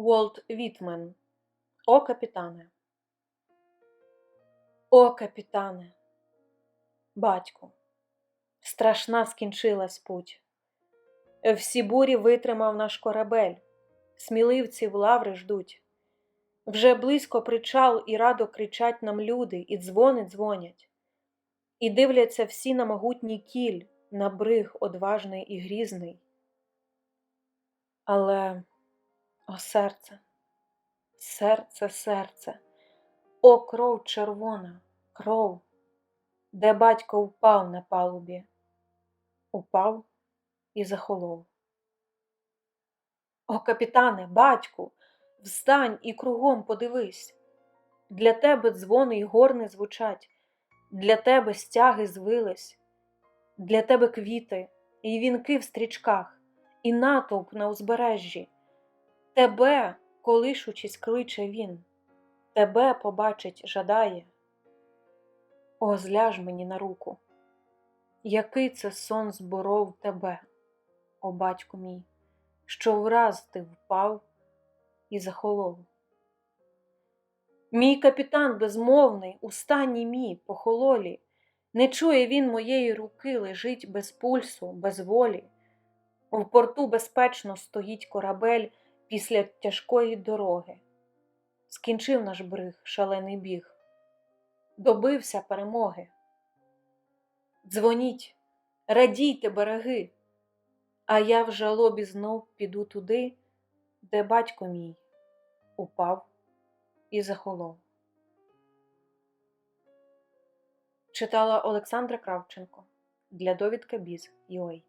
Уолт Вітмен. О, капітане. О, капітане. Батьку. Страшна скінчилась путь. Всі бурі витримав наш корабель. Сміливці в лаври ждуть. Вже близько причал і радо кричать нам люди, і дзвони дзвонять. І дивляться всі на могутній кіль, на бриг одважний і грізний. Але, о серце, серце, серце, о кров червона, кров, де батько впав на палубі, упав і захолов. О, капітане, батьку, встань і кругом подивись. Для тебе дзвони й горни звучать, для тебе стяги звились, для тебе квіти і вінки в стрічках, і натовп на узбережжі. Тебе, колишучись, кличе він, тебе побачить жадає. О, зляж мені на руку, який це сон зборов тебе, о батьку мій, що враз ти впав і захолов. Мій капітан безмовний, у стані мій похололі, не чує він моєї руки, лежить без пульсу, без волі. В порту безпечно стоїть корабель після тяжкої дороги. Скінчив наш бриг шалений біг, добився перемоги. Дзвоніть, радійте береги, а я в жалобі знов піду туди, де батько мій упав і захолов. Читала Олександра Кравченко для довідка Біз.UA